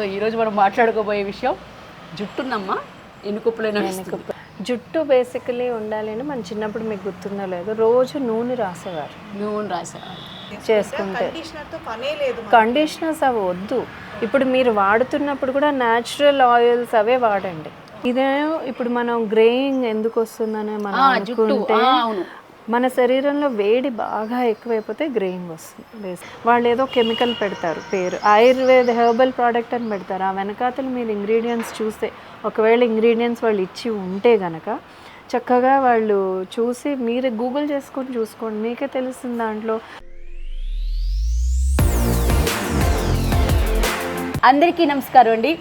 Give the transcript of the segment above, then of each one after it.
So ఈరోజు మనం మాట్లాడుకోబోయే విషయం జుట్టున్నమ్మ ఎన్నుకుప్పులైన వెనక జుట్టు బేసికలీ ఉండాలి అని మన చిన్నప్పుడు మీకు గుర్తుందో లేదు రోజు నూనె రాసేవారు. నూనె రాసా చేసుకుంటే. కండిషనర్తో పనే లేదు కండిషనర్స్ అవి వద్దు. ఇప్పుడు మీరు వాడుతున్నప్పుడు కూడా న్యాచురల్ ఆయిల్స్ అవే వాడండి. ఇదేమో ఇప్పుడు మనం గ్రేయింగ్ ఎందుకు వస్తుందని మనం జుట్టు. అనుకుంటే ఆ, అవును. మన శరీరంలో వేడి బాగా ఎక్కువైపోతే గ్రేయింగ్ వస్తుంది. వాళ్ళు ఏదో కెమికల్ పెడతారు పేరు. ఆయుర్వేద హెర్బల్ ప్రోడక్ట్ అని పెడతారు. ఆ వెనకాతలు మీరు ఇంగ్రీడియంట్స్ చూస్తే ఒకవేళ ఇంగ్రీడియంట్స్ వాళ్ళు ఇచ్చి ఉంటే గనక చక్కగా వాళ్ళు చూసి మీరు గూగుల్ చేసుకొని చూసుకోండి. మీకే తెలుస్తుంది దాంట్లో. అందరికీ నమస్కారం అండి.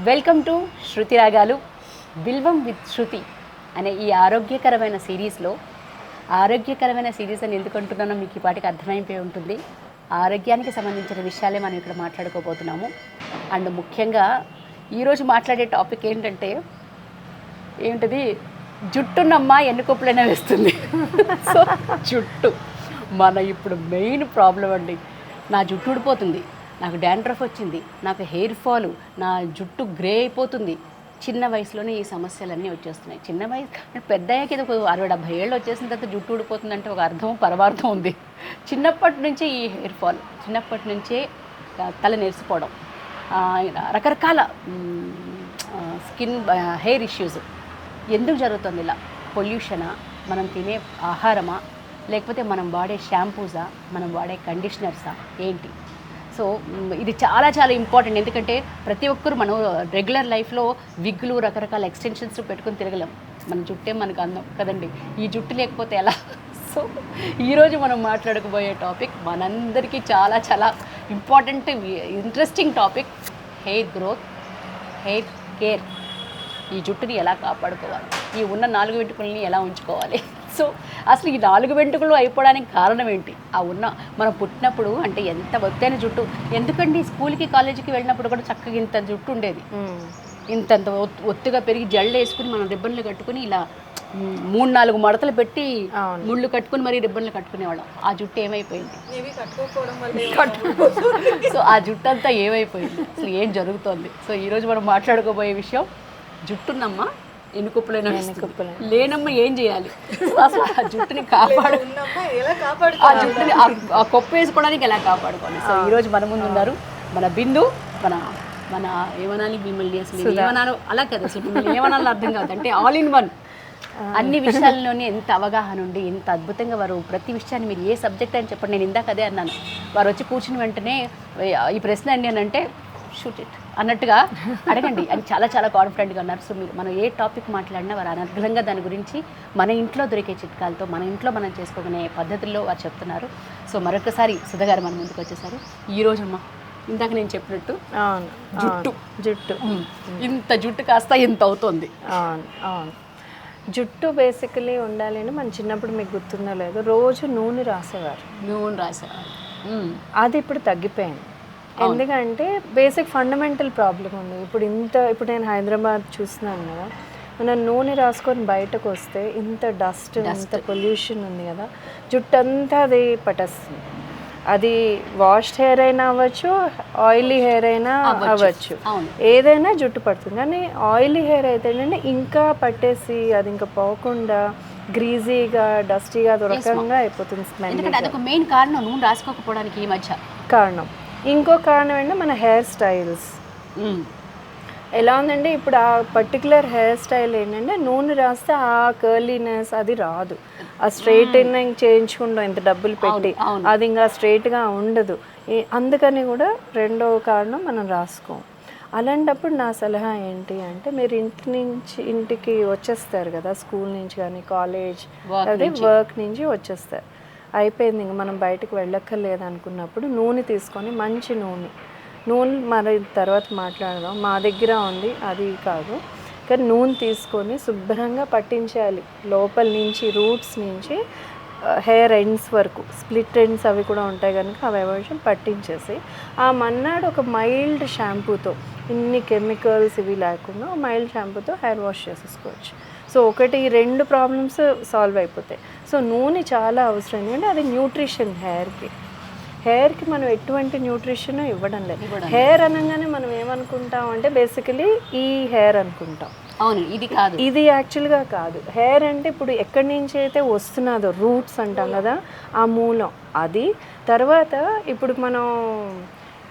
వెల్కమ్ టు శృతి రాగాలు. బిల్వం విత్ శృతి అనే ఈ ఆరోగ్యకరమైన సిరీస్లో ఆరోగ్యకరమైన సిరీస్ అని ఎందుకు అంటున్నానో మీకు ఈ పాటికి అర్థమైపోయి ఉంటుంది. ఆరోగ్యానికి సంబంధించిన విషయాలే మనం ఇక్కడ మాట్లాడుకోబోతున్నాము. అండ్ ముఖ్యంగా ఈరోజు మాట్లాడే టాపిక్ ఏంటంటే ఏంటది జుట్టునమ్మ ఎన్నుకొప్పులైనా వేస్తుంది. సో జుట్టు. మన ఇప్పుడు మెయిన్ ప్రాబ్లం అండి. నా జుట్టు ఊడిపోతుంది. నాకు డాండ్రఫ్ వచ్చింది. నాకు హెయిర్ ఫాల్ నా జుట్టు గ్రే అయిపోతుంది. చిన్న వయసులోనే ఈ సమస్యలన్నీ వచ్చేస్తున్నాయి. చిన్న వయసు పెద్ద అయ్యాక ఇది ఒక అరవై డెబ్బై ఏళ్ళు వచ్చేసిన తర్వాత జుట్టు ఊడిపోతుందంటే ఒక అర్థం పరమార్థం ఉంది. చిన్నప్పటి నుంచే ఈ హెయిర్ ఫాల్ చిన్నప్పటి నుంచే తల నేర్చుకోవడం రకరకాల స్కిన్ హెయిర్ ఇష్యూస్. ఎందుకు జరుగుతుంది ఇలా? పొల్యూషనా? మనం తినే ఆహారమా? లేకపోతే మనం వాడే షాంపూసా? మనం వాడే కండిషనర్సా? ఏంటి? సో ఇది చాలా చాలా ఇంపార్టెంట్ ఎందుకంటే ప్రతి ఒక్కరు మనం రెగ్యులర్ లైఫ్లో విగ్గులు రకరకాల ఎక్స్టెన్షన్స్ పెట్టుకుని తిరగలేం. మన జుట్టే మనకు అందం కదండి. ఈ జుట్టు లేకపోతే ఎలా? సో ఈరోజు మనం మాట్లాడుకోబోయే టాపిక్ మనందరికీ చాలా చాలా important interesting topic hair growth hair care ఈ జుట్టుని ఎలా కాపాడుకోవాలి? ఈ ఉన్న నాలుగు వెంట్రుకల్ని ఎలా ఉంచుకోవాలి? సో అసలు ఈ నాలుగు వెంట్రుకలు అయిపోవడానికి కారణం ఏంటి? ఆ ఉన్న మనం పుట్టినప్పుడు అంటే ఎంత ఒత్తైన జుట్టు ఎందుకండి స్కూల్కి కాలేజీకి వెళ్ళినప్పుడు కూడా చక్కగా ఇంత జుట్టు ఉండేది? ఇంతంత ఒత్- ఒత్తుగా పెరిగి జళ్ళు వేసుకుని మనం రిబ్బన్లు కట్టుకుని ఇలా మూడు నాలుగు మడతలు పెట్టి. ముళ్ళు కట్టుకుని మరీ రిబ్బన్లు కట్టుకునేవాళ్ళం. ఆ జుట్టు ఏమైపోయింది? సో ఆ జుట్టు అంతా ఏమైపోయింది? అసలు ఏం జరుగుతోంది? సో ఈరోజు మనం మాట్లాడుకోబోయే విషయం జుట్టున్నమ్మ ఎన్నుకొప్పులైన ఎన్నుకొప్పులైన. లేనమ్మ ఏం చేయాలి? అసలు ఆ జుట్టుని కాపాడు. ఆ జుట్టుని ఆ- ఆ కొప్పు వేసుకోవడానికి ఎలా కాపాడుకోవాలి? సో ఈరోజు మన ముందు ఉన్నారు మన బిందు మన మన ఏమనాలి మిమ్మల్ని? అసలు ఏమనాలో అలా కదా అసలు మిమ్మల్ని ఏమనాలో అర్థం కాదు. అంటే ఆల్ ఇన్ వన్ అన్ని విషయాల్లోనే ఎంత అవగాహన ఉండి ఎంత అద్భుతంగా వారు ప్రతి విషయాన్ని మీరు ఏ సబ్జెక్ట్ అని చెప్పండి నేను ఇందాక అదే అన్నాను. వారు వచ్చి కూర్చుని వెంటనే ఈ ప్రశ్న అండి అని అంటే షూట్ ఇట్ అన్నట్టుగా అడగండి. అని చాలా చాలా కాన్ఫిడెంట్గా ఉన్నారు. సో మీరు మనం ఏ టాపిక్ మాట్లాడినా వారు అనర్గళంగా దాని గురించి మన ఇంట్లో దొరికే చిట్కాలతో మన ఇంట్లో మనం చేసుకునే పద్ధతుల్లో వారు చెప్తున్నారు. సో మరొకసారి సుధగారు మన ముందుకు వచ్చేసారు. ఈ రోజు అమ్మ ఇందాక నేను చెప్పినట్టు జుట్టు. జుట్టు. ఇంత జుట్టు కాస్త ఇంత అవుతోంది. అవును అవును. జుట్టు బేసికలీ ఉండాలి అని మన చిన్నప్పుడు మీకు గుర్తుందో లేదు రోజు నూనె రాసేవారు. నూనె రాసేవారు. అది ఇప్పుడు తగ్గిపోయింది. ఎందుకంటే బేసిక్ ఫండమెంటల్ ప్రాబ్లం ఉంది. ఇప్పుడు ఇంత ఇప్పుడు నేను హైదరాబాద్ చూస్తున్నాను కదా మనం నూనె రాసుకొని బయటకు వస్తే ఇంత డస్ట్ ఇంత పొల్యూషన్ ఉంది కదా జుట్టు అంతా అది పట్టేస్తుంది. అది వాష్డ్ హెయిర్ అయినా అవ్వచ్చు ఆయిలీ హెయిర్ అయినా అవ్వచ్చు. ఏదైనా జుట్టు పడుతుంది. కానీ ఆయిలీ హెయిర్ అయితే ఏంటంటే ఇంకా పట్టేసి అది ఇంకా పోకుండా గ్రీజీగా డస్టీగా అది ఒక రకంగా అయిపోతుంది స్మెల్ ఎందుకంటే అదొక మెయిన్ కారణం నూనె రాసుకోకపోవడానికి ఈ మధ్య. కారణం. ఇంకో కారణం ఏంటంటే మన హెయిర్ స్టైల్స్. ఎలా ఉందంటే ఇప్పుడు ఆ పర్టికులర్ హెయిర్ స్టైల్ ఏంటంటే నూనె రాస్తే ఆ కర్లీనెస్ అది రాదు. ఆ స్ట్రైటనింగ్ చేయించుకుంటాం ఇంత డబ్బులు పెట్టి. అది ఇంకా స్ట్రైట్గా ఉండదు. అందుకని కూడా రెండో కారణం మనం రాసుకోం. అలాంటప్పుడు నా సలహా ఏంటి అంటే మీరు ఇంటి నుంచి ఇంటికి వచ్చేస్తారు కదా స్కూల్ నుంచి కానీ కాలేజ్ అదే వర్క్ నుంచి వచ్చేస్తారు. అయిపోయింది. ఇంక మనం బయటకు వెళ్ళక్కర్లేదు అనుకున్నప్పుడు నూనె తీసుకొని మంచి నూనె. నూనె మరి తర్వాత మాట్లాడదాం. మా దగ్గర ఉంది. అది కాదు. కానీ నూనె తీసుకొని శుభ్రంగా పట్టించాలి. లోపల నుంచి రూట్స్ నుంచి హెయిర్ ఎండ్స్ వరకు. స్ప్లిట్ ఎండ్స్ అవి కూడా ఉంటాయి కనుక అవి కొంచెం పట్టించేసి ఆ మన్నాడు ఒక మైల్డ్ షాంపూతో ఇన్ని కెమికల్స్ ఇవి లేకుండా మైల్డ్ షాంపూతో హెయిర్ వాష్ చేసేసుకోవచ్చు. సో ఒకటి ఈ రెండు ప్రాబ్లమ్స్ సాల్వ్ అయిపోతాయి. సో నూనె చాలా అవసరం. ఎందుకంటే అది న్యూట్రిషన్ హెయిర్కి. హెయిర్కి మనం ఎటువంటి న్యూట్రిషన్ ఇవ్వడం లేదు. హెయిర్ అనగానే మనం ఏమనుకుంటాం అంటే బేసికలీ ఈ హెయిర్ అనుకుంటాం. అవును ఇది కాదు. ఇది యాక్చువల్గా కాదు. హెయిర్ అంటే ఇప్పుడు ఎక్కడి నుంచి అయితే వస్తున్నదో రూట్స్ అంటాం కదా ఆ మూలం. అది తర్వాత ఇప్పుడు మనం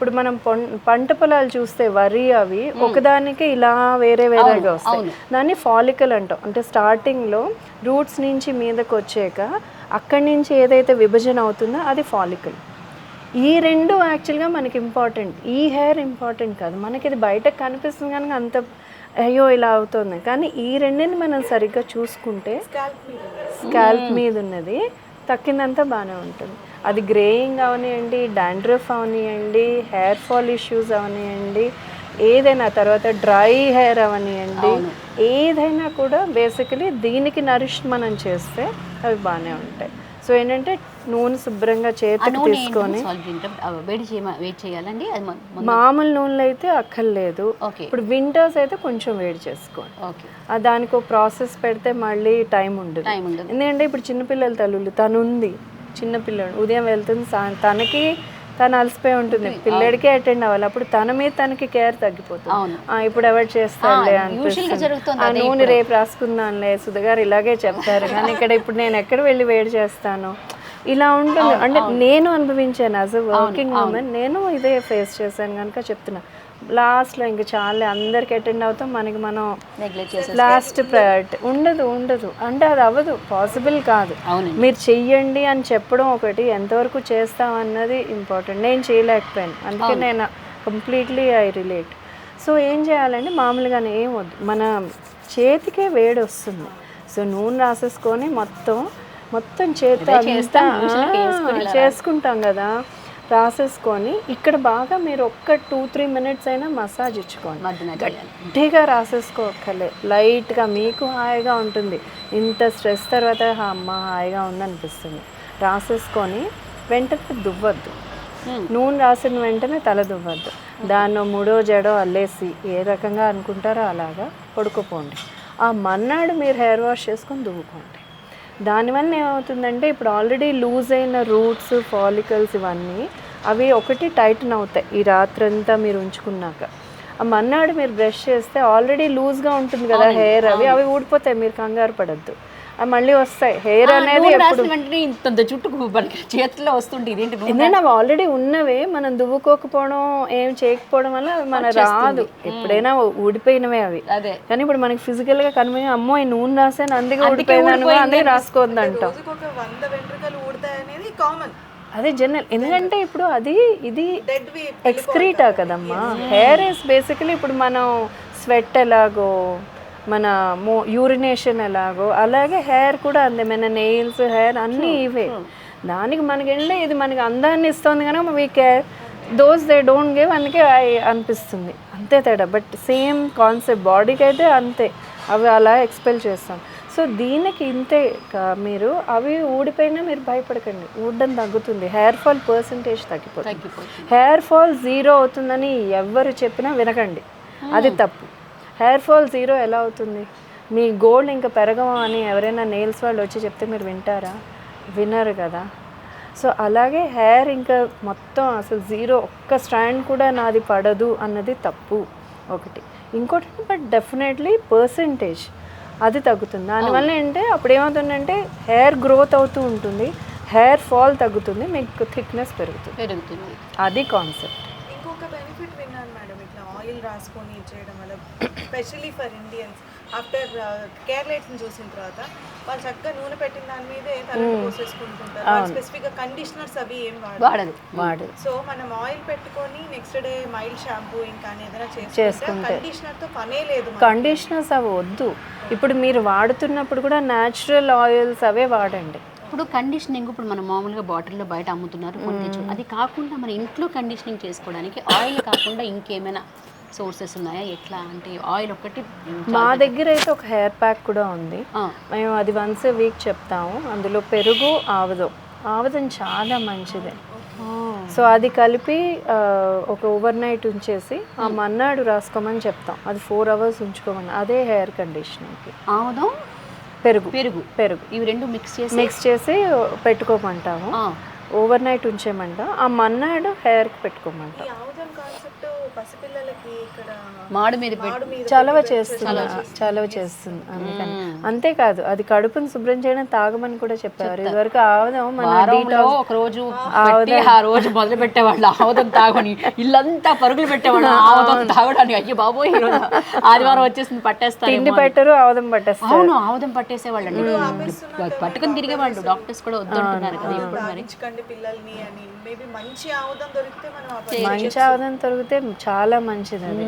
ఇప్పుడు మనం పం- పంట పొలాలు చూస్తే వరి అవి ఒకదానికి ఇలా వేరే వేరేగా వస్తాయి. దాన్ని ఫాలికల్ అంటాం. అంటే స్టార్టింగ్లో రూట్స్ నుంచి మీదకి వచ్చాక అక్కడి నుంచి ఏదైతే విభజన అవుతుందో అది ఫాలికల్ ఈ రెండు యాక్చువల్గా మనకి ఇంపార్టెంట్ ఈ హెయిర్ ఇంపార్టెంట్ కాదు. మనకి ఇది బయటకు కనిపిస్తుంది కనుక అంత అయ్యో ఇలా అవుతుంది. కానీ ఈ రెండింటిని మనం సరిగ్గా చూసుకుంటే స్కాల్ప్ మీద ఉన్నది. తక్కిందంతా బాగానే ఉంటుంది. అది గ్రేయింగ్ అవనివ్వండి డాండ్రఫ్ అవనివ్వండి హెయిర్ ఫాల్ ఇష్యూస్ అవనివ్వండి ఏదైనా తర్వాత డ్రై హెయిర్ అవనివ్వండి ఏదైనా కూడా బేసికలీ దీనికి నరిష్ మనం చేస్తే అవి బాగానే ఉంటాయి. సో ఏంటంటే నూనె శుభ్రంగా చేతికి తీసుకొని వేడి చేయ వేడి చేయాలండి? మామూలు నూనెలు అయితే అక్కర్లేదు ఇప్పుడు వింటర్స్ అయితే కొంచెం వేడి చేసుకోండి. దానికి ఒక ప్రాసెస్ పెడితే మళ్ళీ టైం ఉండదు. టైం ఉండదు. ఎందుకంటే ఇప్పుడు చిన్నపిల్లల తల్లులు తను ఉంది చిన్నపిల్లడు ఉదయం వెళ్తుంది తనకి తను అలసిపోయి ఉంటుంది. పిల్లడికే అటెండ్ అవ్వాలి. అప్పుడు తన మీద తనకి కేర్ తగ్గిపోతుంది. ఇప్పుడు ఎవరు యూజువల్గా అనిపిస్తుంది. ఆ నూనె రేపు రాసుకుందాంలే సుధగారు ఇలాగే చెప్తారు. కానీ ఇక్కడ ఇప్పుడు నేను ఎక్కడ వెళ్ళి వేడి చేస్తాను? ఇలా ఉంటుంది అంటే నేను అనుభవించాను. యాజ్ అ వర్కింగ్ ఉమెన్ నేను ఇదే ఫేస్ చేశాను కనుక చెప్తున్నా. లాస్ట్లో ఇంక చాలా అందరికి అటెండ్ అవుతాం మనకి మనం నెగ్లెక్ట్ లాస్ట్ ప్రయారిటీ ఉండదు ఉండదు. అంటే అది అవ్వదు పాసిబుల్ కాదు. మీరు చెయ్యండి అని చెప్పడం ఒకటి ఎంతవరకు చేస్తాం అన్నది ఇంపార్టెంట్ నేను చేయలేకపోయాను. అందుకే నేను కంప్లీట్లీ ఐ రిలేట్ సో ఏం చేయాలంటే మామూలుగానే ఏం వద్దు. మన చేతికే వేడి వస్తుంది సో నూనె రాసేసుకొని మొత్తం మొత్తం చేతి చేసుకుంటాం కదా. రాసేసుకొని ఇక్కడ బాగా మీరు ఒక్క టూ త్రీ మినిట్స్ అయినా మసాజ్ ఇచ్చుకోండి. గట్టిగా రాసేసుకోకలే లైట్గా మీకు హాయిగా ఉంటుంది. ఇంత స్ట్రెస్ తర్వాత "హా, అమ్మ హాయిగా ఉందనిపిస్తుంది. రాసేసుకొని వెంటనే దువ్వద్దు. నూనె రాసిన వెంటనే తల దువ్వద్దు. దాన్నో మూడో జడో అల్లేసి ఏ రకంగా అనుకుంటారో అలాగా పడుకోపోండి. ఆ మన్నాడు మీరు హెయిర్ వాష్ చేసుకొని దువ్వుకోండి. దానివల్ల ఏమవుతుందంటే ఇప్పుడు ఆల్రెడీ లూజ్ అయిన రూట్స్ ఫాలికల్స్ ఇవన్నీ అవి ఒకటి టైటన్ అవుతాయి ఈ రాత్రంతా మీరు ఉంచుకున్నాక. ఆ మన్నాడు మీరు బ్రష్ చేస్తే ఆల్రెడీ లూజ్గా ఉంటుంది కదా హెయిర్ అవి అవి ఊడిపోతాయి మీరు కంగారు పడద్దు. అవి మళ్ళీ వస్తాయి. హెయిర్ అనేది ఇంత చేతిలో వస్తుంటే ఇదేంటి అవి ఆల్రెడీ ఉన్నవే మనం దువ్వుకోకపోవడం ఏం చేయకపోవడం వల్ల అవి మన రాదు. ఎప్పుడైనా ఊడిపోయినవే అవి. అదే. కానీ ఇప్పుడు మనకి ఫిజికల్గా కనిపించి అమ్మో ఈ నూనె రాసాను అందుకే ఊడిపోయిందని అందుకే ఊడతాయి అనేది కామన్ అదే జనరల్ ఎందుకంటే ఇప్పుడు అది ఇది ఎక్స్క్రీటా కదమ్మా. హెయిర్ ఇస్ బేసికలీ ఇప్పుడు మనం స్వెట్ ఎలాగో మన మో యూరినేషన్ ఎలాగో అలాగే హెయిర్ కూడా అంతే. మన నెయిల్స్ హెయిర్ అన్నీ ఇవే. దానికి మనకి ఏంటంటే ఇది మనకి అందాన్ని ఇస్తుంది కానీ we care those they don't give అందుకే అనిపిస్తుంది. అంతే తేడా. బట్ సేమ్ కాన్సెప్ట్ బాడీకి అయితే అంతే. అవి అలా ఎక్స్పెల్ చేస్తాం. సో దీనికి ఇంతే కా- మీరు అవి ఊడిపోయినా మీరు భయపడకండి. ఊడడం తగ్గుతుంది. హెయిర్ ఫాల్ పర్సంటేజ్ తగ్గిపోతుంది. తగ్గిపోతుంది. హెయిర్ ఫాల్ జీరో అవుతుందని ఎవరు చెప్పినా వినకండి. అది తప్పు. హెయిర్ ఫాల్ జీరో ఎలా అవుతుంది? మీ గోల్డ్ ఇంకా పెరగము అని ఎవరైనా నెయిల్స్ వాళ్ళు వచ్చి చెప్తే మీరు వింటారా? వినరు కదా. సో అలాగే హెయిర్ ఇంకా మొత్తం అసలు జీరో ఒక్క స్ట్రాండ్ కూడా నాది పడదు అన్నది తప్పు ఒకటి. ఇంకోటి బట్ డెఫినెట్లీ పర్సంటేజ్. అది తగ్గుతుంది. దానివల్ల ఏంటంటే అప్పుడు ఏమవుతుందంటే హెయిర్ గ్రోత్ అవుతూ ఉంటుంది. హెయిర్ ఫాల్ తగ్గుతుంది. మీకు థిక్నెస్ పెరుగుతుంది. పెరుగుతుంది. అది కాన్సెప్ట్. ఇంకొక బెనిఫిట్ విన్నాను మేడం. ఇట్లా ఆయిల్ రాసుకొని చేయడం వల్ల specially for Indians after care లైట్స్ని చూసిన తర్వాత వాళ్ళు చక్కగా నూనె పెట్టిన దాని మీదే తలకు పోసేసుకుంటుంటారు. స్పెసిఫిక్గా కండిషనర్స్ అవి ఏం వాడరు. వాడదు వాడు సో మనం ఆయిల్ పెట్టుకొని నెక్స్ట్ డే మైల్డ్ షాంపూ ఇంకా ఏదైనా చేసుకుంటే కండిషనర్తో పనే లేదు. కండిషనర్స్ అవి వద్దు. ఇప్పుడు మీరు వాడుతున్నప్పుడు కూడా న్యాచురల్ ఆయిల్స్ అవే వాడండి. ఇప్పుడు కండిషనింగ్ ఇప్పుడు మనం మామూలుగా బాటిల్లో బయట అమ్ముతున్నారు అది కాకుండా మన ఇంట్లో కండిషనింగ్ చేసుకోవడానికి ఆయిల్ కాకుండా ఇంకేమైనా సోర్సెస్ ఉన్నాయా? ఎట్లా? అంటే ఆయిల్ ఒకటి మా దగ్గర. అయితే ఒక హెయిర్ ప్యాక్ కూడా ఉంది. మేము అది వన్స్ వీక్ చెప్తాము. అందులో పెరుగు ఆవదం. ఆవదం చాలా మంచిది. సో అది కలిపి ఒక ఓవర్ నైట్ ఉంచేసి ఆ మన్నాడు రాసుకోమని చెప్తాం. అది ఫోర్ అవర్స్ ఉంచుకోమని. అదే హెయిర్ కండిషనింగ్కి. ఆముదం పెరుగు. పెరుగు. పెరుగు. ఇవి రెండు మిక్స్ చేసి? మిక్స్ చేసి పెట్టుకోమంటాము. Over night ఉంచేయమంట. ఆ మన్నాడు హెయిర్కి పెట్టుకోమంట. పసిపిల్లలకి ఇక్కడ మాడు మీద చలవ చేస్తుంది చలవ చేస్తుంది అందుకని. అంతేకాదు అది కడుపుని శుభ్రం చేయడం తాగమని కూడా చెప్పారు. ఇదివరకు ఆవదం మన ఒక రోజు పెట్టి ఆ రోజు మొదలు పెట్టేవాళ్ళు ఆవదం తాగని ఇల్లంతా పరుగులు పెట్టేవాళ్ళు ఆవదం తాగడానికి. అయ్యో బాబోయ్ ఈ రోజు ఆదివారం వచ్చేసింది పట్టేస్తారు తిండి పెట్టరు ఆవదం పట్టేస్తారు. అవును ఆవదం పట్టేసేవాళ్ళు అండి పట్టుకుని తిరిగేవాళ్ళు డాక్టర్స్ కూడా వద్దంటున్నారు కదా ఇప్పుడు మరి. తాగించకండి పిల్లల్ని అని. మేబీ మంచి ఆముదం దొరికితే మనం ఆ మంచి ఆవదం దొరికితే చాలా మంచిది అది.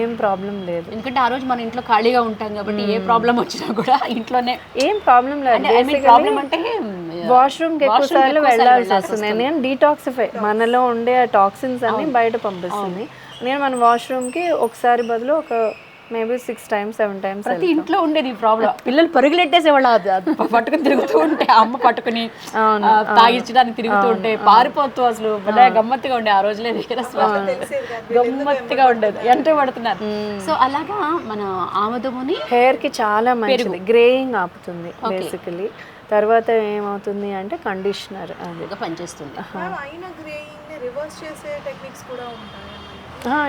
ఏం ప్రాబ్లం లేదు. ఎందుకంటే ఆ రోజు మన ఇంట్లో ఖాళీగా ఉంటాం కాబట్టి ఏ ప్రాబ్లం వచ్చినా కూడా ఇంట్లోనే ఏం ప్రాబ్లం లేదు. ప్రాబ్లం అంటే వాష్రూమ్కి ఎక్కువ సార్లు వెళ్ళాల్సి వస్తుంది. నేను డీటాక్సిఫై మనలో ఉండే ఆ టాక్సిన్స్ అన్ని బయట పంపిస్తుంది. నేను మన వాష్రూమ్కి ఒకసారి బదులు ఒక maybe six times seven times ప్రతి ఇంట్లో ఉండేది ఈ ప్రాబ్లం పిల్లలు పరుగులెట్టేసేవాళ్ళు పట్టుకుని తిరుగుతూ ఉంటే అమ్మ పట్టుకుని తాగించడానికి తిరుగుతూ ఉంటే పారిపోతూ అసలు భలే గమ్మత్తుగా ఉండే ఆ రోజులే అసలు. గమ్మత్తుగా ఉండేది. ఎంట పడుతున్నారు. సో అలాగా మన ఆమదముని హెయిర్కి చాలా మంచిది. గ్రేయింగ్ ఆపుతుంది బేసికలీ తర్వాత ఏమవుతుంది అంటే కండిషనర్ అది. పనిచేస్తుంది. రివర్స్ చేసే టెక్నిక్స్ కూడా ఉంటాయి?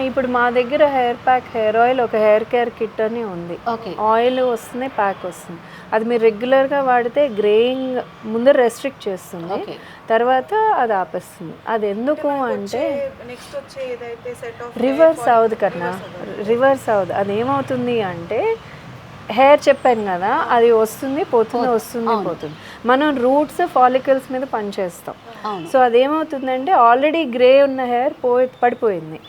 ఇప్పుడు మా దగ్గర హెయిర్ ప్యాక్ హెయిర్ ఆయిల్ ఒక హెయిర్ కేర్ కిట్ అని ఉంది. ఓకే. ఆయిల్ వస్తుంది ప్యాక్ వస్తుంది. అది మీరు రెగ్యులర్గా వాడితే గ్రేయింగ్ ముందు రెస్ట్రిక్ట్ చేస్తుంది. తర్వాత అది ఆపేస్తుంది. అది ఎందుకు అంటే నెక్స్ట్ వచ్చే ఏదైతే సెట్ ఆఫ్ రివర్స్ అవ్వదు కన్నా రివర్స్ అవ్వదు అది ఏమవుతుంది అంటే హెయిర్ చెప్పాను కదా అది వస్తుంది పోతుంది వస్తుంది పోతుంది. మనం రూట్స్ ఫాలికల్స్ మీద పనిచేస్తాం. సో అదేమవుతుందంటే ఆల్రెడీ గ్రే ఉన్న హెయిర్ పోయి పడిపోయింది.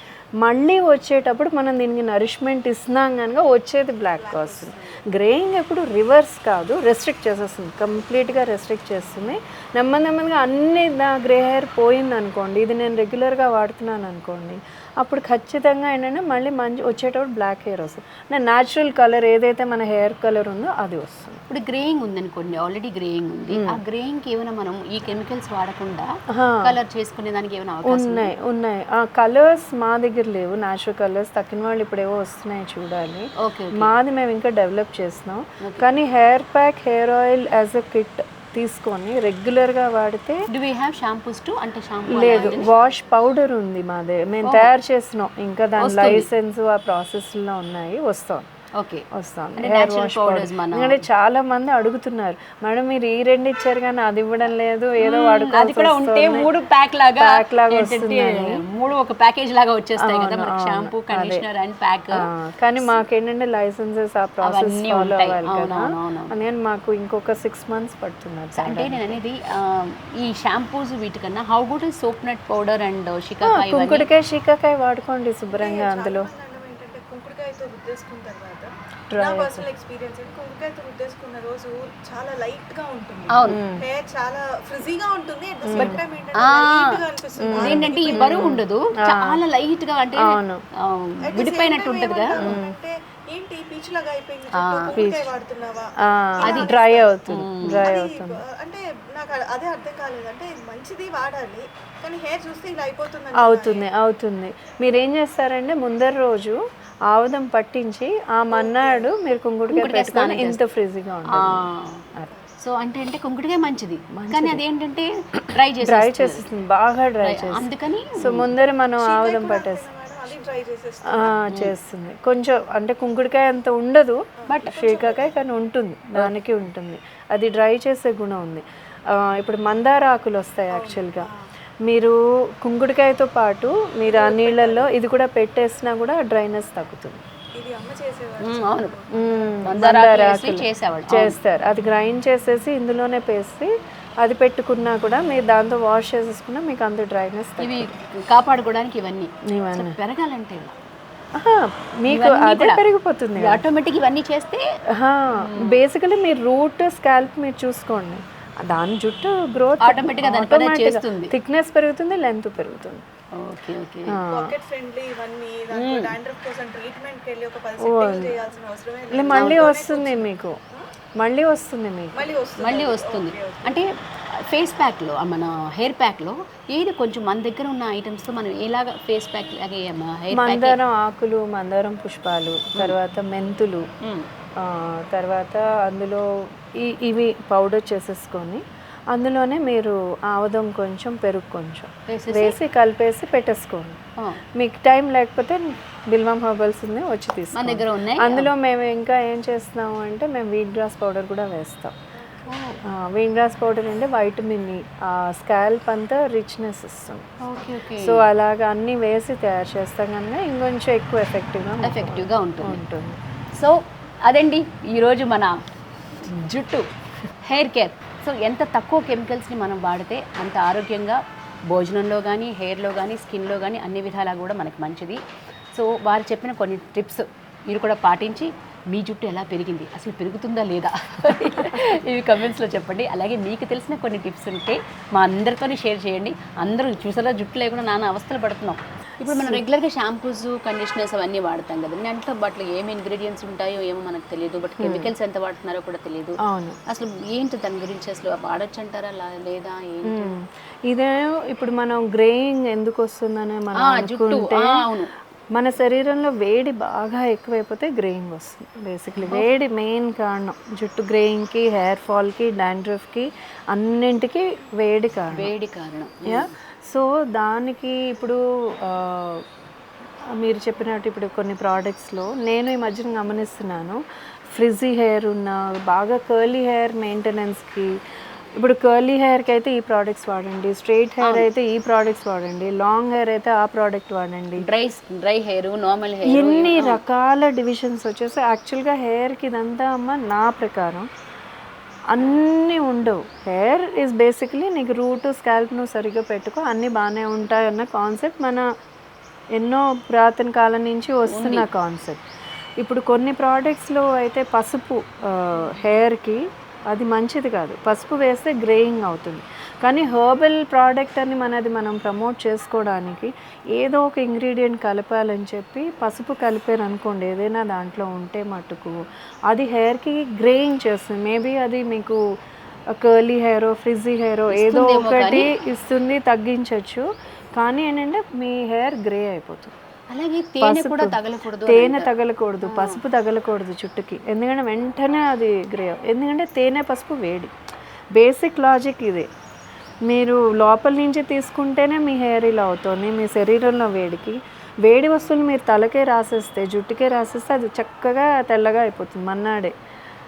మళ్ళీ వచ్చేటప్పుడు మనం దీనికి నరిష్మెంట్ ఇస్తున్నాం కనుక వచ్చేది బ్లాక్ వస్తుంది గ్రేయింగ్ ఎప్పుడు రివర్స్ కాదు రెస్ట్రిక్ట్ చేసేస్తుంది. కంప్లీట్గా రెస్ట్రిక్ట్ చేస్తుంది. నెమ్మది నెమ్మదిగా అన్ని నా గ్రే హెయిర్ పోయింది అనుకోండి ఇది నేను రెగ్యులర్గా వాడుతున్నాను అనుకోండి అప్పుడు ఖచ్చితంగా ఏంటంటే మళ్ళీ మంచి వచ్చేటప్పుడు బ్లాక్ హెయిర్ వస్తుంది. నా న్యాచురల్ కలర్ ఏదైతే మన హెయిర్ కలర్ ఉందో అది వస్తుంది. ఇప్పుడు గ్రేయింగ్ ఉంది అనుకోండి ఆల్రెడీ గ్రేయింగ్ ఉంది ఆ గ్రేయింగ్కి ఏమైనా మనం ఈ కెమికల్స్ వాడకుండా. కలర్ చేసుకునే దానికి ఏమైనా ఉన్నాయి ఉన్నాయి. ఆ కలర్స్ మా దగ్గర లేవు న్యాచురల్ కలర్స్ తక్కిన వాళ్ళు ఇప్పుడు ఏవో వస్తున్నాయి చూడాలి. మాది మేము ఇంకా డెవలప్ చేస్తున్నాం. కానీ hair pack hair oil as a kit తీసుకొని రెగ్యులర్గా వాడితే do we have shampoos too అంటే షాంపూ లేదు వాష్ పౌడర్ ఉంది మాదే మేము తయారు చేస్తున్నాం ఇంకా దాని లైసెన్స్ ఆ ప్రాసెస్లో ఉన్నాయి వస్తాం ఓకే. వస్తాం. అంటే హెయిర్ వాష్ ఎందుకంటే చాలా మంది అడుగుతున్నారు మేడం మీరు ఈ రెండు ఇచ్చారు కానీ అది ఇవ్వడం లేదు ఏదో అది కూడా ఉంటే వస్తుంది. మూడు ప్యాక్ లాగా Pack లాగా ఏంటంటే మూడు ఒక ప్యాకేజ్ లాగా వచ్చేస్తాయి కదా మనకి షాంపూ కండిషనర్ అండ్ ప్యాక్ కానీ మాకేంటంటే లైసెన్సెస్ ఆ ప్రాసెస్ ఫాలో. అవ్వాలి కదా. అందుకని మాకు ఇంకొక సిక్స్ మంత్స్ పడుతున్నారు అంటే నేను అనేది ఈ shampoos వీటికన్నా how good soap nut powder and shikakai కుంకుడికాయ శీకాకాయ వాడుకోండి శుభ్రంగా అందులో. రుద్దేసుకున్న తర్వాత నా పర్సనల్ ఎక్స్పీరియన్స్ ఏంటి? కుంకుడుకాయతో రుద్దేసుకున్న రోజు చాలా లైట్గా ఉంటుంది. హెయిర్ చాలా ఫ్రిజీగా ఉంటుంది. అట్ ద సేమ్ టైం ఏంటంటే గా అనిపిస్తుంది. ఏంటంటే ఈ బరువు ఉండదు. చాలా లైట్గా అంటే విడిపోయినట్టు ఉంటది కదా అంటే ఏంటి? పీచు లాగా అయిపోయింది. జుట్టు, కుంకుడుకాయ వాడుతున్నావా? అది డ్రై అవుతుంది. డ్రై అవుతుంది. అంటే నాకు అదే అర్థం కాలేదు. అంటే మంచిది వాడాలి కానీ హెయిర్ చూస్తే ఇలా అయిపోతుంది అవుతుంది అవుతుంది. మీరు ఏం చేస్తారంటే ముందర రోజు ఆముదం పట్టించి ఆ మన్నాడు మీరు కుంకుడుకాయ పెట్టుకొని ఇంత ఫ్రిజీగా ఉంటుంది సో అంటే అంటే కుంకుడుకాయ మంచిది. కానీ అదేంటంటే డ్రై చేసి డ్రై చేసేస్తుంది. బాగా డ్రై చేస్తుంది అందుకని సో ముందర మనం ఆముదం పట్టేస్తాం ఆ, చేస్తుంది. కొంచెం అంటే కుంకుడుకాయ అంత ఉండదు. బట్ శీకాకాయ కానీ ఉంటుంది. దానికి ఉంటుంది. అది డ్రై చేసే గుణం ఉంది. ఇప్పుడు మందార ఆకులు వస్తాయి యాక్చువల్గా మీరు కుంకుడుకాయతో పాటు మీరు ఆ నీళ్ళల్లో ఇది కూడా పెట్టేసినా కూడా డ్రైనెస్ తగ్గుతుంది. అవును. చేస్తారు. అది గ్రైండ్ చేసేసి ఇందులోనే పేసి అది పెట్టుకున్నా కూడా మీరు దాంతో వాష్ చేసేసుకున్నా మీకు అంత డ్రైనెస్ ఇవి కాపాడుకోవడానికి ఇవన్నీ. ఇవన్నీ. పెరగాలంటే. మీకు అదే పెరిగిపోతుంది ఆటోమేటిక్ ఇవన్నీ చేస్తే బేసికలీ మీరు రూట్ స్కాల్ప్ మీరు చూసుకోండి. దాని జుట్టు గ్రోత్ Automatic గా దాని చేస్తుంది. థిక్నెస్ పెరుగుతుంది లెంత్ పెరుగుతుంది. ఓకే ఓకే పాకెట్ ఫ్రెండ్లీ ఇవన్నీ దాంట్లో డాండ్రఫ్ కోసం ట్రీట్మెంట్కి వెళ్ళి ఒక పది సెట్టింగ్ చేయాల్సిన అవసరమే లేదు. లే, మళ్ళీ వస్తుంది మీకు. మళ్ళీ వస్తుంది మీకు. మళ్ళీ వస్తుంది. అంటే ఫేస్ ప్యాక్లో మన హెయిర్ ప్యాక్లో ఏది కొంచెం మన దగ్గర ఉన్న ఐటమ్స్తో మనం ఎలాగ ఫేస్ ప్యాక్ లాగే హెయిర్ ప్యాక్ మందారం ఆకులు మందారం పుష్పాలు తర్వాత మెంతులు. ఆ, తర్వాత అందులో ఈ ఇవి పౌడర్ చేసేసుకొని అందులోనే మీరు ఆవదం కొంచెం పెరుగు కొంచెం? వేసి కలిపేసి పెట్టేసుకోండి. మీకు టైం లేకపోతే బిల్వం హర్బల్స్ ఉంది వచ్చి ఉన్నాయి? అందులో మేము ఇంకా ఏం చేస్తున్నాము అంటే మేము వీట్ గ్రాస్ పౌడర్ కూడా వేస్తాం. వీట్ గ్రాస్ పౌడర్ అంటే వైటమిన్ ఈ స్కాల్ప్ అంతా రిచ్నెస్ ఇస్తుంది. సో అలాగ అన్నీ వేసి తయారు చేస్తాం కనుక ఇంకొంచెం ఎక్కువ ఎఫెక్టివ్గా ఎఫెక్టివ్గా ఉంటుంది. ఉంటుంది. సో అదండి ఈరోజు మన జుట్టు హెయిర్ కేర్ సో ఎంత తక్కువ కెమికల్స్ని మనం వాడితే అంత ఆరోగ్యంగా భోజనంలో కానీ హెయిర్లో కానీ స్కిన్లో కానీ అన్ని విధాలా కూడా మనకి మంచిది. సో వారు చెప్పిన కొన్ని టిప్స్ మీరు కూడా పాటించి మీ జుట్టు ఎలా పెరిగింది అసలు పెరుగుతుందా లేదా? ఇవి కమెంట్స్లో చెప్పండి. అలాగే మీకు తెలిసిన కొన్ని టిప్స్ ఉంటే మా అందరితోని షేర్ చేయండి. అందరూ చూసారా జుట్టు లేకుండా నాన్న అవస్థలు పడుతున్నాం. ఇప్పుడు మనం రెగ్యులర్గా షాంపూస్ కండిషనర్స్ అవన్నీ వాడతాం కదా. దాంట్లో వాటిలో ఏమి ఇంగ్రీడియంట్స్ ఉంటాయో ఏమో మనకు తెలియదు బట్ కెమికల్స్ ఎంత వాడుతున్నారో కూడా తెలియదు అసలు ఏంటి దాని గురించి అసలు వాడచ్చు అంటారా? లేదా మ్మ్. ఇదే ఇప్పుడు మనం గ్రేయింగ్ ఎందుకు వస్తుందని మనం అనుకుంటే మన శరీరంలో వేడి బాగా ఎక్కువైపోతే గ్రేయింగ్ వస్తుంది. బేసిక్లీ వేడి మెయిన్ కారణం. జుట్టు గ్రేయింగ్కి హెయిర్ ఫాల్కి డాండ్రఫ్కి అన్నింటికి వేడి కారణం. వేడి కారణం. యా సో దానికి ఇప్పుడు మీరు చెప్పినట్టు ఇప్పుడు కొన్ని ప్రోడక్ట్స్లో నేను ఈ మధ్యన గమనిస్తున్నాను. ఫ్రిజీ హెయిర్ ఉన్న బాగా కర్లీ హెయిర్ మెయింటెనెన్స్కి ఇప్పుడు కర్లీ హెయిర్కి అయితే ఈ ప్రోడక్ట్స్ వాడండి. స్ట్రైట్ హెయిర్ అయితే ఈ ప్రోడక్ట్స్ వాడండి. లాంగ్ హెయిర్ అయితే ఆ ప్రోడక్ట్ వాడండి. Dry dry hair normal hair ఎన్ని రకాల డివిజన్స్ వచ్చేసి యాక్చువల్గా హెయిర్కి ఇదంతా అమ్మ నా ప్రకారం. అన్నీ ఉండవు. హెయిర్ ఈజ్ బేసికలీ నీకు రూట్ స్కాల్ప్ నువ్వు సరిగ్గా పెట్టుకో అన్నీ బాగానే ఉంటాయి అన్న కాన్సెప్ట్ మన ఎన్నో పురాతన కాలం నుంచి వస్తున్న కాన్సెప్ట్ ఇప్పుడు కొన్ని ప్రోడక్ట్స్లో అయితే పసుపు హెయిర్కి అది మంచిది కాదు. పసుపు వేస్తే గ్రేయింగ్ అవుతుంది. కానీ హర్బల్ ప్రోడక్ట్ అని మనది మనం ప్రమోట్ చేసుకోవడానికి ఏదో ఒక ఇంగ్రీడియంట్ కలపాలని చెప్పి పసుపు కలిపారు అనుకోండి ఏదైనా దాంట్లో ఉంటే మటుకు అది హెయిర్కి గ్రేయింగ్ చేస్తుంది. మేబీ అది మీకు కర్లీ హెయిర్ ఫ్రిజీ హెయిర్ ఏదో ఒకటి ఇస్తుంది తగ్గించవచ్చు కానీ ఏంటంటే మీ హెయిర్ గ్రే అయిపోతుంది. అలాగే తేనె కూడా తగలకూడదు తేనె తగలకూడదు పసుపు తగలకూడదు చుట్టుకి. ఎందుకంటే వెంటనే అది గ్రే ఎందుకంటే తేనె పసుపు వేడి. బేసిక్ లాజిక్ ఇదే. మీరు లోపల నుంచి తీసుకుంటేనే మీ హెయిర్ ఇలా అవుతుంది మీ శరీరంలో వేడికి. వేడి వస్తువులు మీరు తలకే రాసేస్తే జుట్టుకే రాసేస్తే అది చక్కగా తెల్లగా అయిపోతుంది మన్నాడే.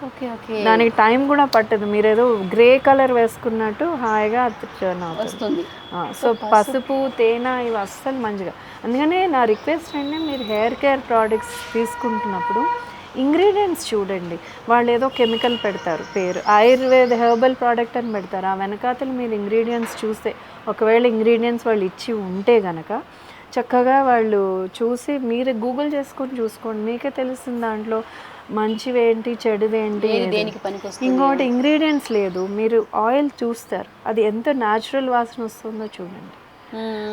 Okay okay. దానికి టైం కూడా పట్టదు. మీరు ఏదో గ్రే కలర్ వేసుకున్నట్టు హాయిగా వస్తుంది. సో పసుపు. తేనె ఇవి అస్సలు మంచిగా. అందుకనే నా రిక్వెస్ట్ అంటే మీరు హెయిర్ కేర్ ప్రోడక్ట్స్ తీసుకుంటున్నప్పుడు ఇంగ్రీడియంట్స్ చూడండి. వాళ్ళు ఏదో కెమికల్ పెడతారు. పేరు ఆయుర్వేద హెర్బల్ ప్రోడక్ట్ అని పెడతారు. ఆ వెనకాతలు మీరు ఇంగ్రీడియంట్స్ చూస్తే ఒకవేళ ఇంగ్రీడియంట్స్ వాళ్ళు ఇచ్చి ఉంటే గనక చక్కగా వాళ్ళు చూసి మీరు గూగుల్ చేసుకొని చూసుకోండి. మీకే తెలుస్తుంది దాంట్లో మంచివేంటి చెడుదేంటి ఇంకోటి ఇంగ్రీడియంట్స్ లేదు. మీరు ఆయిల్ చూస్తారు. అది ఎంత న్యాచురల్ వాసన వస్తుందో చూడండి.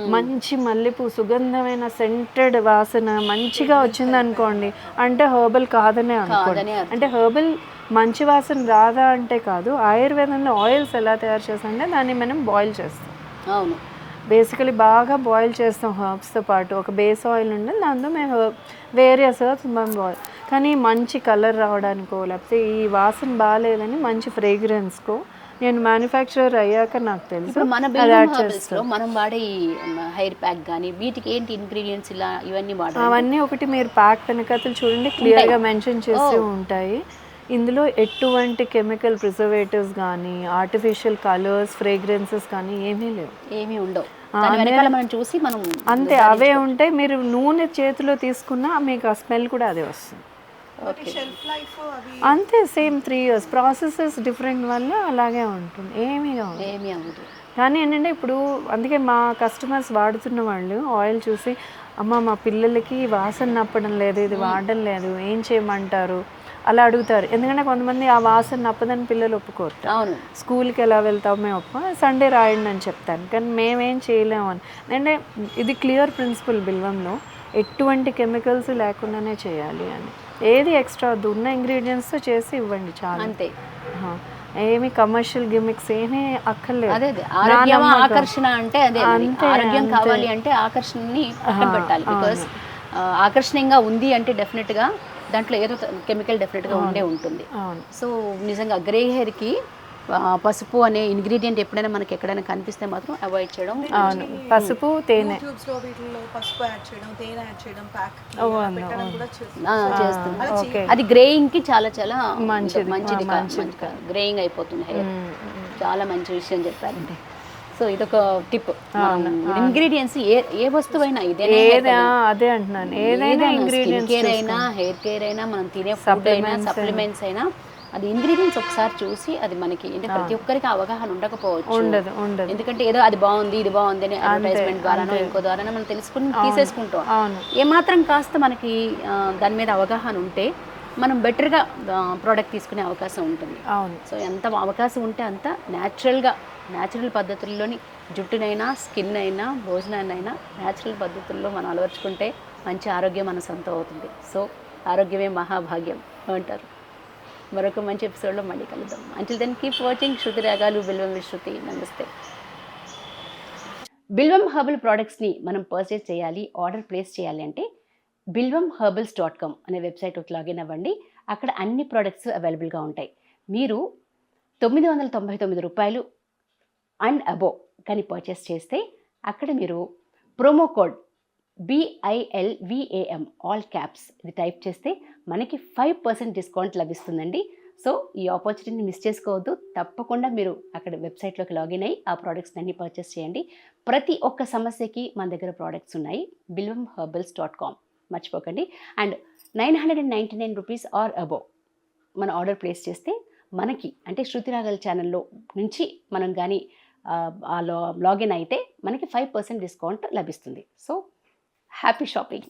మంచి మల్లెపూ సుగంధమైన సెంటెడ్ వాసన మంచిగా వచ్చింది అనుకోండి అంటే హర్బల్ కాదనే అనుకోండి. అంటే హర్బల్ మంచి వాసన రాదా అంటే కాదు ఆయుర్వేదంలో ఆయిల్స్ ఎలా తయారు చేస్తామంటే దాన్ని మనం బాయిల్ చేస్తాం. అవును. బేసికలీ బాగా బాయిల్ చేస్తాం హర్బ్స్తో పాటు. ఒక బేస్ ఆయిల్ ఉంటుంది దాంతో మేము వేరియస్ హర్బ్స్ మనం బాయిల్ కానీ మంచి కలర్ రావడానికో లేకపోతే ఈ వాసన బాగాలేదని మంచి ఫ్రేగ్రెన్స్కో నేను మ్యానుఫ్యాక్చరర్ అయ్యాక నాకు తెలుసు. మన లో మనం వాడే హెయిర్ ప్యాక్ కానీ వీటికి ఏంటి ఇంగ్రీడియంట్స్ ఇలా ఇవన్నీ వాడాలి? అవన్నీ ఒకటి మీరు ప్యాక్ వెనకతలు చూడండి క్లియర్గా మెన్షన్ చేసి ఉంటాయి. ఇందులో ఎటువంటి కెమికల్ ప్రిజర్వేటివ్స్ కానీ ఆర్టిఫిషియల్ కలర్స్ ఫ్రేగ్రెన్సెస్ కానీ ఏమీ లేవు. ఏమీ ఉండవు. మనం చూసి మనం అంతే అవే ఉంటాయి. మీరు నూనె చేతిలో తీసుకున్నా మీకు ఆ స్మెల్ కూడా అదే వస్తుంది. షెల్ఫ్ లైఫ్ అవి అంతే same three years processes different వల్ల అలాగే ఉంటుంది. ఏమీ కాదు. ఏమీ అవ్వదు. కానీ ఏంటంటే ఇప్పుడు అందుకే మా కస్టమర్స్ వాడుతున్న వాళ్ళు ఆయిల్ చూసి అమ్మ మా పిల్లలకి వాసన నప్పడం లేదు ఇది వాడడం లేదు ఏం చేయమంటారు? అలా అడుగుతారు. ఎందుకంటే కొంతమంది ఆ వాసన నప్పదని పిల్లలు ఒప్పుకోరు. అవును. స్కూల్కి ఎలా వెళ్తాం మేము ఒప్ప సండే రాయండి అని చెప్తాను. కానీ మేమేం చేయలేము అని. అంటే ఇది క్లియర్ ప్రిన్సిపల్ బిల్వంలో ఎటువంటి కెమికల్స్ లేకుండానే చేయాలి అని. ఏది ఎక్స్ట్రా వద్దు ఉన్న ఇంగ్రీడియంట్స్తో చేసి ఇవ్వండి చాలా. అంతే. ఏమి కమర్షియల్ గిమిక్స్ ఏమీ అక్కర్లేదు. అదే ఆరోగ్యం. ఆకర్షణ అంటే అదే ఆరోగ్యం. కావాలి అంటే ఆకర్షణని పక్కన పెట్టాలి. బికాస్ ఆకర్షణీయంగా ఉంది అంటే డెఫినెట్గా దాంట్లో ఏదో కెమికల్ డెఫినెట్గా ఉండే ఉంటుంది. సో నిజంగా గ్రే హెయిర్కి ఆ, పసుపు అనే ఇంగ్రీడియంట్ ఎప్పుడైనా మనకి ఎక్కడైనా కనిపిస్తే మాత్రం అవాయిడ్ చేయడం అవును పసుపు తేనె. చేస్తుంది అది గ్రేయింగ్కి చాలా చాలా మంచిది, మంచిది. గ్రేయింగ్ అయిపోతుంది హెయిర్. చాలా మంచి విషయం చెప్పారండి సో ఇదొక టిప్ ఇంగ్రీడియంట్స్ ఏ ఏ వస్తువైనా అదే అంటున్నాను. ఏదైనా ఇంగ్రీడియంట్స్ కేర్ అయినా హెయిర్ కేర్ అయినా మనం తినే ఫుడ్ అయినా సప్లిమెంట్స్ అయినా అది ఇంగ్రీడియంట్స్ ఒకసారి చూసి అది మనకి అంటే ప్రతి ఒక్కరికి అవగాహన ఉండకపోవచ్చు. ఉండదు ఉండదు. ఎందుకంటే ఏదో అది బాగుంది ఇది బాగుంది అని అడ్వర్టైజ్మెంట్ ద్వారానో ఇంకో ద్వారానో మనం తెలుసుకుని తీసేసుకుంటాం. ఏమాత్రం కాస్త మనకి దాని మీద అవగాహన ఉంటే మనం బెటర్గా ప్రోడక్ట్ తీసుకునే అవకాశం ఉంటుంది. అవును. సో ఎంత అవకాశం ఉంటే అంత న్యాచురల్గా న్యాచురల్ పద్ధతుల్లోని జుట్టునైనా స్కిన్ అయినా భోజనాన్నైనా న్యాచురల్ పద్ధతుల్లో మనం అలవర్చుకుంటే మంచి ఆరోగ్యం మన సొంతం అవుతుంది. సో ఆరోగ్యమే మహాభాగ్యం అంటారు. మరొక మంచి ఎపిసోడ్లో మళ్ళీ కలుద్దాం. Until then keep watching Shruti రాగాలు బిల్వం విశ్రుతి నమస్తే బిల్వం హర్బల్ ప్రోడక్ట్స్ని మనం పర్చేస్ చేయాలి ఆర్డర్ ప్లేస్ చేయాలి అంటే బిల్వం హర్బల్స్ డాట్ కామ్ అనే వెబ్సైట్లోకి లాగిన్ అవ్వండి. అక్కడ అన్ని ప్రోడక్ట్స్ అవైలబుల్గా ఉంటాయి. మీరు తొమ్మిది వందల తొంభై తొమ్మిది రూపాయలు అండ్ అబో కానీ పర్చేస్ చేస్తే అక్కడ మీరు promo code B I L V A M all caps ఇది టైప్ చేస్తే మనకి ఫైవ్ పర్సెంట్ డిస్కౌంట్ లభిస్తుందండి. సో ఈ ఆపర్చునిటీని మిస్ చేసుకోవద్దు. తప్పకుండా మీరు అక్కడ వెబ్సైట్లోకి లాగిన్ అయ్యి ఆ ప్రోడక్ట్స్ని అన్ని పర్చేస్ చేయండి. ప్రతి ఒక్క సమస్యకి మన దగ్గర ప్రోడక్ట్స్ ఉన్నాయి. బిల్వం హర్బల్స్ డాట్ కామ్ మర్చిపోకండి. And nine hundred and ninety nine rupees or above మన ఆర్డర్ ప్లేస్ చేస్తే మనకి అంటే శృతిరాగల్ ఛానల్లో నుంచి మనం కానీ ఆ లాగిన్ అయితే మనకి ఫైవ్ పర్సెంట్ డిస్కౌంట్ లభిస్తుంది. So happy shopping.